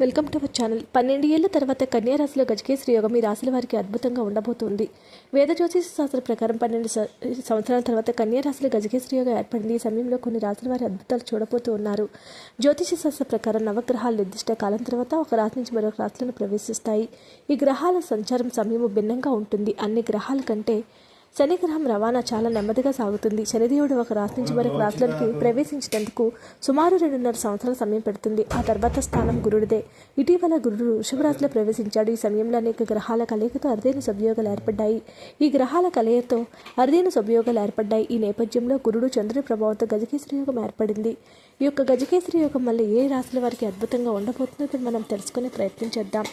Welcome to our channel. పన్నెండు ఏళ్ళ తర్వాత కన్యారాశిలో గజకేశ్వరి యోగం ఈ రాశుల వారికి అద్భుతంగా ఉండబోతుంది. వేద జ్యోతిష శాస్త్ర ప్రకారం పన్నెండు సంవత్సరాల తర్వాత కన్యారాశిలో గజకేశ్వరి యోగం ఏర్పడింది. ఈ సమయంలో కొన్ని రాశుల వారి అద్భుతాలు చూడబోతూ ఉన్నారు. జ్యోతిష శాస్త్ర ప్రకారం నవగ్రహాలు నిర్దిష్ట కాలం తర్వాత ఒక రాశి నుంచి మరొక రాశులను ప్రవేశిస్తాయి. ఈ గ్రహాల సంచారం సమయము భిన్నంగా ఉంటుంది. అన్ని గ్రహాల కంటే శనిగ్రహం రవాణా చాలా నెమ్మదిగా సాగుతుంది. శనిదేవుడు ఒక రాశి నుంచి మరొక రాశులకి ప్రవేశించినందుకు సుమారు రెండున్నర సంవత్సరాల సమయం పడుతుంది. ఆ తర్వాత స్థానం గురుడిదే. ఇటీవల గురుడు వృషభరాశిలో ప్రవేశించాడు. ఈ సమయంలో అనేక గ్రహాల కలయికతో అరుదైన సభయోగాలు ఏర్పడ్డాయి. ఈ గ్రహాల కలయికతో అరుదైన సుభయోగాలు ఏర్పడ్డాయి. ఈ నేపథ్యంలో గురుడు చంద్రుని ప్రభావంతో గజకేశ్వరి యోగం ఏర్పడింది. ఈ యొక్క గజకేశ్వరి యోగం వల్ల ఏ రాశుల వారికి అద్భుతంగా ఉండబోతుందో మనం తెలుసుకునే ప్రయత్నం చేద్దాం.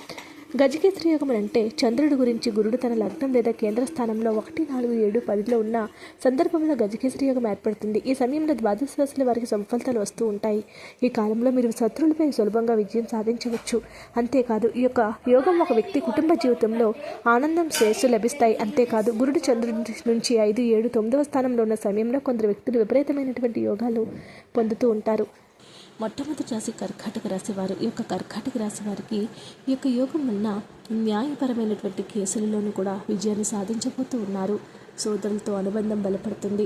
గజకేశ్వరి యోగం అంటే చంద్రుడి గురించి గురుడు తన లగ్నం లేదా కేంద్ర స్థానంలో ఒకటి నాలుగు ఏడు పదిలో ఉన్న సందర్భంలో గజకేసరి యోగం ఏర్పడుతుంది. ఈ సమయంలో ద్వాదశ రాశుల వారికి సఫలతలు వస్తూ ఉంటాయి. ఈ కాలంలో మీరు శత్రువులపై సులభంగా విజయం సాధించవచ్చు. అంతేకాదు ఈ యొక్క యోగం ఒక వ్యక్తి కుటుంబ జీవితంలో ఆనందం శ్రేయస్సు లభిస్తాయి. అంతేకాదు గురుడు చంద్రుడి నుంచి ఐదు ఏడు తొమ్మిదవ స్థానంలో ఉన్న సమయంలో కొందరు వ్యక్తులు విపరీతమైనటువంటి యోగాలు పొందుతూ ఉంటారు. మొట్టమొదటి రాశి కర్కాటక రాశి వారు. ఈ యొక్క కర్కాటక రాశి వారికి ఈ యొక్క యోగం వలన న్యాయపరమైనటువంటి కేసులలోనూ కూడా విజయాన్ని సాధించబోతూ ఉన్నారు. సోదరులతో అనుబంధం బలపడుతుంది.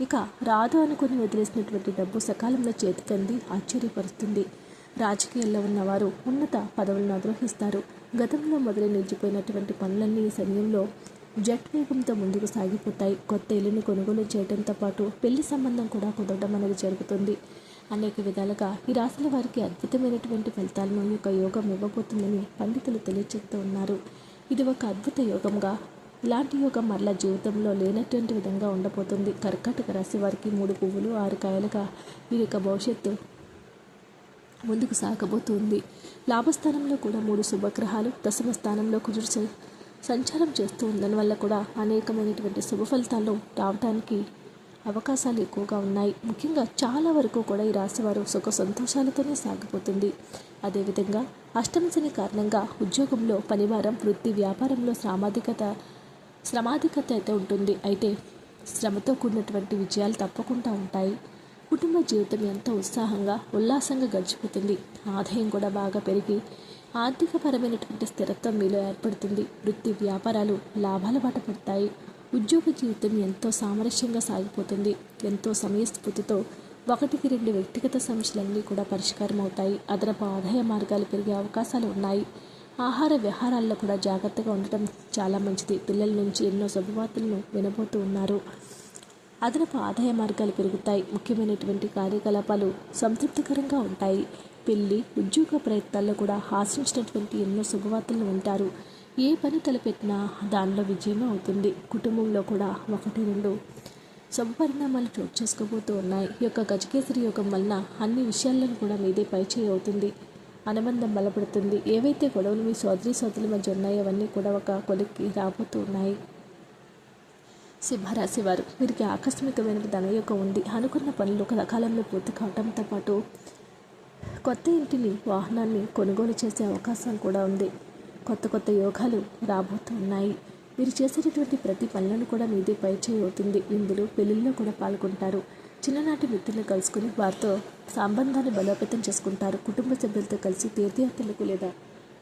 ఇక రాదు అనుకుని వదిలేసినటువంటి డబ్బు సకాలంలో చేతికంది ఆశ్చర్యపరుస్తుంది. రాజకీయాల్లో ఉన్నవారు ఉన్నత పదవులను అధిరోహిస్తారు. గతంలో మొదలై నిలిచిపోయినటువంటి పనులన్నీ ఈ సమయంలో జట్ వేగంతో ముందుకు సాగిపోతాయి. కొత్త ఇల్లును కొనుగోలు చేయడంతో పాటు పెళ్ళి సంబంధం కూడా కుదరడం అనేది జరుగుతుంది. అనేక విధాలుగా ఈ రాశుల వారికి అద్భుతమైనటువంటి ఫలితాలను ఈ యొక్క యోగం ఇవ్వబోతుందని పండితులు తెలియచేస్తూ ఉన్నారు. ఇది ఒక అద్భుత యోగంగా ఇలాంటి యోగం మరలా జీవితంలో లేనటువంటి విధంగా ఉండబోతుంది. కర్కాటక రాశి వారికి మూడు పువ్వులు ఆరు కాయలుగా వీరి యొక్క భవిష్యత్తు ముందుకు సాగబోతుంది. లాభస్థానంలో కూడా మూడు శుభగ్రహాలు దశమ స్థానంలో కుదురు సంచారం చేస్తూ ఉండడం వల్ల కూడా అనేకమైనటువంటి శుభ ఫలితాలు రావడానికి అవకాశాలు ఎక్కువగా ఉన్నాయి. ముఖ్యంగా చాలా వరకు కూడా ఈ రాశి వారు సుఖ సంతోషాలతోనే సాగిపోతుంది. అదేవిధంగా అష్టమశని కారణంగా ఉద్యోగంలో పనివారం వృత్తి వ్యాపారంలో సామాజికత శ్రమాధికత అయితే ఉంటుంది. అయితే శ్రమతో కూడినటువంటి విజయాలు తప్పకుండా ఉంటాయి. కుటుంబ జీవితం ఎంతో ఉత్సాహంగా ఉల్లాసంగా గడిచిపోతుంది. ఆదాయం కూడా బాగా పెరిగి ఆర్థికపరమైనటువంటి స్థిరత్వం మీలో ఏర్పడుతుంది. వృత్తి వ్యాపారాలు లాభాల బాట పడతాయి. ఉద్యోగ జీవితం ఎంతో సామరస్యంగా సాగిపోతుంది. ఎంతో సమయస్ఫూర్తితో ఒకటికి రెండు వ్యక్తిగత సమస్యలన్నీ కూడా పరిష్కారం అవుతాయి. అదనపు ఆదాయ మార్గాలు పెరిగే అవకాశాలు ఉన్నాయి. ఆహార విహారాల్లో కూడా జాగ్రత్తగా ఉండటం చాలా మంచిది. పిల్లల నుంచి ఎన్నో శుభవార్తలను వినబోతూ ఉన్నారు. అదనపు ఆదాయ మార్గాలు పెరుగుతాయి. ముఖ్యమైనటువంటి కార్యకలాపాలు సంతృప్తికరంగా ఉంటాయి. పెళ్ళి ఉద్యోగ ప్రయత్నాల్లో కూడా ఆశించినటువంటి ఎన్నో శుభవార్తలు ఉంటారు ఏ పని తలపెట్టినా దానిలో విజయం అవుతుంది. కుటుంబంలో కూడా ఒకటి రెండు శుభపరిణామాలు చోటు చేసుకోబోతూ ఉన్నాయి. ఈ యొక్క గజకేసరి యోగం వలన అన్ని విషయాలను కూడా మీదే పరిచయం అవుతుంది. అనుబంధం బలపడుతుంది. ఏవైతే గొడవలు మీ సోదరి సోదరుల మధ్య ఉన్నాయో అవన్నీ కూడా ఒక కొలిక్కి రాబోతూ ఉన్నాయి. సింహరాశి వారు వీరికి ఆకస్మికమైన ధనయోగం ఉంది. అనుకున్న పనులు సకాలంలో పూర్తి కావడంతో పాటు కొత్త ఇంటిని వాహనాన్ని కొనుగోలు చేసే అవకాశం కూడా ఉంది. కొత్త కొత్త యోగాలు రాబోతున్నాయి. మీరు చేసేటటువంటి ప్రతి పనులను కూడా మీదే పరిచయం అవుతుంది. ఇందులో పెళ్ళిళ్ళలో కూడా పాల్గొంటారు. చిన్ననాటి మిత్రులు కలుసుకుని వారితో సంబంధాన్ని బలోపేతం చేసుకుంటారు. కుటుంబ సభ్యులతో కలిసి తీర్థయాత్రలకు లేదా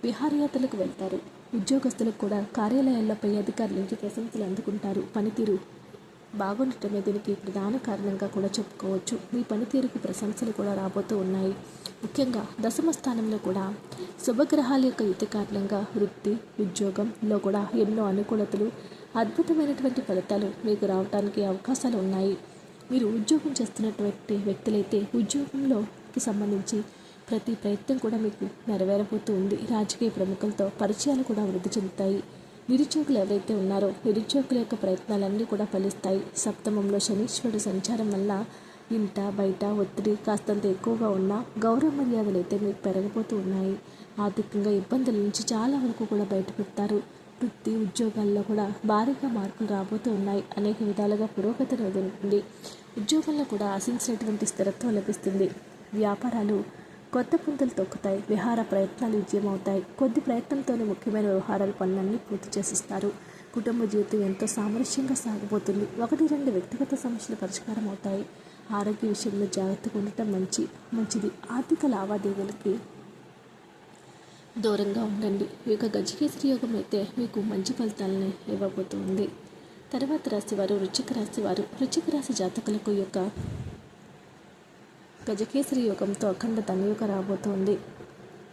విహారయాత్రలకు వెళ్తారు. ఉద్యోగస్తులకు కూడా కార్యాలయాల్లో పై అధికారుల నుంచి ప్రశంసలు అందుకుంటారు. పనితీరు బాగుండటమే దీనికి ప్రధాన కారణంగా కూడా చెప్పుకోవచ్చు. మీ పనితీరుకు ప్రశంసలు కూడా రాబోతూ ఉన్నాయి. ముఖ్యంగా దశమ స్థానంలో కూడా శుభగ్రహాల యొక్క యుద్ధ కారణంగా వృత్తి ఉద్యోగంలో కూడా ఎన్నో అనుకూలతలు అద్భుతమైనటువంటి ఫలితాలు మీకు రావడానికి అవకాశాలు ఉన్నాయి. మీరు ఉద్యోగం చేస్తున్నటువంటి వ్యక్తులైతే ఉద్యోగంలోకి సంబంధించి ప్రతి ప్రయత్నం కూడా మీకు నెరవేరబోతూ ఉంది. రాజకీయ ప్రముఖులతో పరిచయాలు కూడా వృద్ధి చెందుతాయి. నిరుద్యోగులు ఎవరైతే ఉన్నారో నిరుద్యోగుల యొక్క ప్రయత్నాలన్నీ కూడా ఫలిస్తాయి. సప్తమంలో శనీశ్వరుడు సంచారం వల్ల ఇంట బయట ఒత్తిడి కాస్తంత ఎక్కువగా ఉన్న గౌరవ మర్యాదలు అయితే మీకు పెరగబోతూ ఉన్నాయి. ఆర్థికంగా ఇబ్బందుల నుంచి చాలా వరకు కూడా బయటపెడతారు. వృత్తి ఉద్యోగాల్లో కూడా భారీగా మార్పులు రాబోతూ ఉన్నాయి. అనేక విధాలుగా పురోగతి ఉంటుంది ఉద్యోగంలో కూడా ఆశించినటువంటి స్థిరత్వం లభిస్తుంది. వ్యాపారాలు కొత్త పుంతలు తొక్కుతాయి విహార ప్రయత్నాలు విజయమవుతాయి. కొద్ది ప్రయత్నంతోనే ముఖ్యమైన వ్యవహారాలు పనులన్నీ పూర్తి చేసిస్తారు. కుటుంబ జీవితం ఎంతో సామరస్యంగా సాగబోతుంది. ఒకటి రెండు వ్యక్తిగత సమస్యలు పరిష్కారం అవుతాయి ఆరోగ్య విషయంలో జాగ్రత్తగా ఉండటం మంచి మంచిది. ఆర్థిక లావాదేవీలకి దూరంగా ఉండండి. ఈ యొక్క గజకేసరి యోగం అయితే మీకు మంచి ఫలితాలని ఇవ్వబోతుంది. తర్వాత రాశి వారు వృచ్చిక రాశి వారు. వృచ్చిక రాశి జాతకులకు ఈ యొక్క గజకేసరి యోగంతో అఖండ ధనయోగ రాబోతోంది.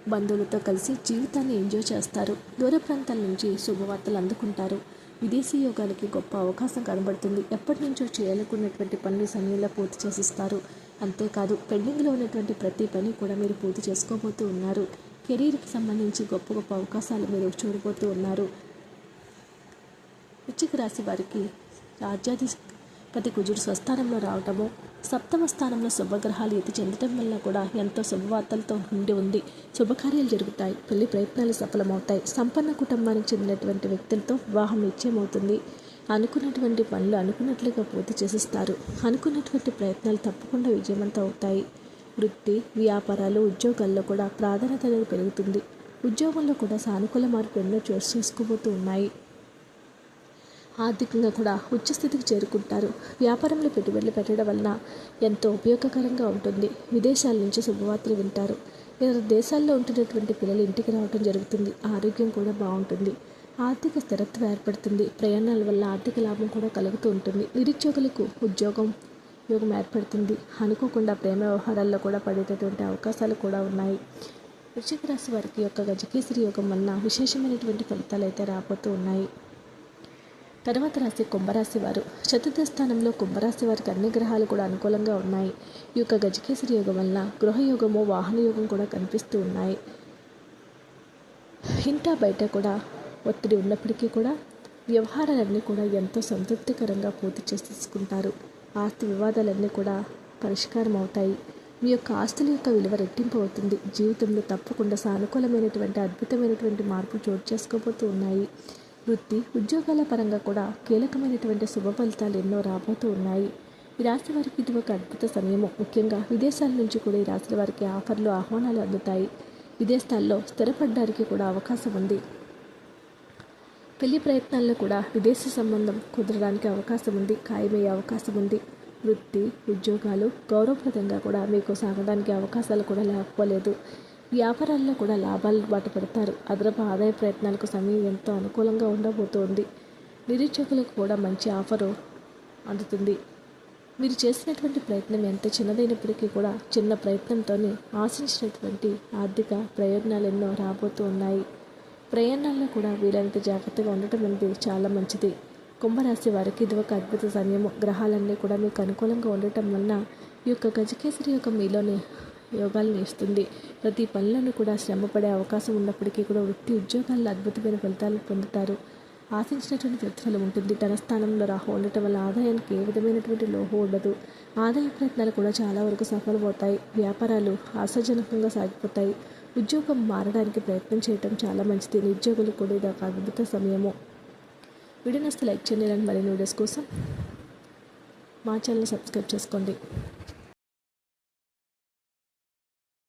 బంధువులతో కలిసి జీవితాన్ని ఎంజాయ్ చేస్తారు. దూర ప్రాంతాల నుంచి శుభవార్తలు అందుకుంటారు. విదేశీ యోగానికి గొప్ప అవకాశం కనబడుతుంది. ఎప్పటి నుంచో చేయాలనుకున్నటువంటి పనులు సమయంలో పూర్తి చేసిస్తారు. అంతేకాదు పెండింగ్లో ఉన్నటువంటి ప్రతి పని కూడా మీరు పూర్తి చేసుకోబోతూ ఉన్నారు. కెరీర్కి సంబంధించి గొప్ప గొప్ప అవకాశాలు మీరు చూడబోతూ ఉన్నారు. వృచ్చిక రాశి వారికి రాజ్యాధి రాజ్యాధిపతి కుజుడు స్వస్థానంలో రావటము సప్తమ స్థానంలో శుభగ్రహాలు ఎత్తి చెందటం వల్ల కూడా ఎంతో శుభవార్తలతో ఉండి ఉంది. శుభకార్యాలు జరుగుతాయి పెళ్ళి ప్రయత్నాలు సఫలమవుతాయి. సంపన్న కుటుంబానికి చెందినటువంటి వ్యక్తులతో వివాహం నిశ్చయమవుతుంది. అనుకున్నటువంటి పనులు అనుకున్నట్లుగా పూర్తి చేసిస్తారు. అనుకున్నటువంటి ప్రయత్నాలు తప్పకుండా విజయవంతం అవుతాయి. వృత్తి వ్యాపారాలు ఉద్యోగాల్లో కూడా ప్రాధాన్యత పెరుగుతుంది. ఉద్యోగంలో కూడా సానుకూల మార్పు ఎన్నో చోటు చేసుకోబోతూ ఉన్నాయి. ఆర్థికంగా కూడా ఉచ్చస్థితికి చేరుకుంటారు. వ్యాపారంలో పెట్టుబడులు పెట్టడం వలన ఎంతో ఉపయోగకరంగా ఉంటుంది. విదేశాల నుంచి శుభవార్తలు వింటారు. ఇతర దేశాల్లో ఉంటున్నటువంటి పిల్లలు ఇంటికి రావడం జరుగుతుంది. ఆరోగ్యం కూడా బాగుంటుంది. ఆర్థిక స్థిరత్వం ఏర్పడుతుంది. ప్రయాణాల వల్ల ఆర్థిక లాభం కూడా కలుగుతూ ఉంటుంది. నిరుద్యోగులకు ఉద్యోగం యోగం ఏర్పడుతుంది. అనుకోకుండా ప్రేమ వ్యవహారాల్లో కూడా పడేటటువంటి అవకాశాలు కూడా ఉన్నాయి. వృశ్చిక రాశి వారికి యొక్క గజకేసరి యోగం వలన విశేషమైనటువంటి ఫలితాలు అయితే రాబోతూ ఉన్నాయి. తర్వాత రాశి కుంభరాశి వారు చతుర్థ స్థానంలో కుంభరాశి వారికి అన్ని గ్రహాలు కూడా అనుకూలంగా ఉన్నాయి. ఈ యొక్క గజకేసరి యోగం వలన గృహయోగము వాహన యోగం కూడా కనిపిస్తూ ఉన్నాయి. ఇంటా బయట కూడా ఒత్తిడి ఉన్నప్పటికీ కూడా వ్యవహారాలన్నీ కూడా ఎంతో సంతృప్తికరంగా పూర్తి చేసేసుకుంటారు ఆస్తి వివాదాలన్నీ కూడా పరిష్కారం అవుతాయి. మీ యొక్క ఆస్తుల యొక్క విలువ రెట్టింపు అవుతుంది. జీవితంలో తప్పకుండా సానుకూలమైనటువంటి అద్భుతమైనటువంటి మార్పులు చోటు చేసుకోబోతూ ఉన్నాయి. వృత్తి ఉద్యోగాల పరంగా కూడా కీలకమైనటువంటి శుభ ఫలితాలు ఎన్నో రాబోతూ ఉన్నాయి. ఈ రాశి వారికి ఇది ఒక అద్భుత సమయము. ముఖ్యంగా విదేశాల నుంచి కూడా ఈ రాశుల వారికి ఆఫర్లు ఆహ్వానాలు అందుతాయి. విదేశాల్లో స్థిరపడడానికి కూడా అవకాశం ఉంది. పెళ్ళి ప్రయత్నాల్లో కూడా విదేశీ సంబంధం కుదరడానికి అవకాశం ఉంది. ఖాయమయ్యే అవకాశం ఉంది. వృత్తి ఉద్యోగాలు గౌరవప్రదంగా కూడా మీకు సాగడానికి అవకాశాలు కూడా లేకపోలేదు. వ్యాపారాల్లో కూడా లాభాలు బాట పెడతారు. అదనపు ఆదాయ ప్రయత్నాలకు సమయం ఎంతో అనుకూలంగా ఉండబోతోంది. నిరుద్యోగులకు కూడా మంచి ఆఫరు అందుతుంది. మీరు చేసినటువంటి ప్రయత్నం ఎంత చిన్నదైనప్పటికీ కూడా చిన్న ప్రయత్నంతోనే ఆశించినటువంటి ఆర్థిక ప్రయోజనాలు ఎన్నో రాబోతూ ఉన్నాయి ప్రయాణాల్లో కూడా వీలైనంత జాగ్రత్తగా ఉండటం అనేది చాలా మంచిది. కుంభరాశి వారికి ఇది ఒక అద్భుత సమయము. గ్రహాలన్నీ కూడా మీకు అనుకూలంగా ఉండటం వలన ఈ యొక్క గజకేసరి యొక్క మీలోని యోగాలను ఇస్తుంది ప్రతి పనులను కూడా శ్రమపడే అవకాశం ఉన్నప్పటికీ కూడా వృత్తి ఉద్యోగాల్లో అద్భుతమైన ఫలితాలు పొందుతారు. ఆశించినటువంటి ప్రతిఫలం ఉంటుంది. తన స్థానంలో రాహు ఉండటం వల్ల ఆదాయానికి ఏ విధమైనటువంటి లోహం ఉండదు. ఆదాయ ప్రయత్నాలు కూడా చాలా వరకు సఫలమవుతాయి. వ్యాపారాలు ఆశాజనకంగా సాగిపోతాయి. ఉద్యోగం మారడానికి ప్రయత్నం చేయటం చాలా మంచిది. నిరుద్యోగులు కూడా ఇది ఒక అద్భుత సమయము. వీడియో లైక్ చేయండి. ఇలాంటి మరిన్ని వీడియోస్ కోసం మా ఛానల్ సబ్స్క్రైబ్ చేసుకోండి.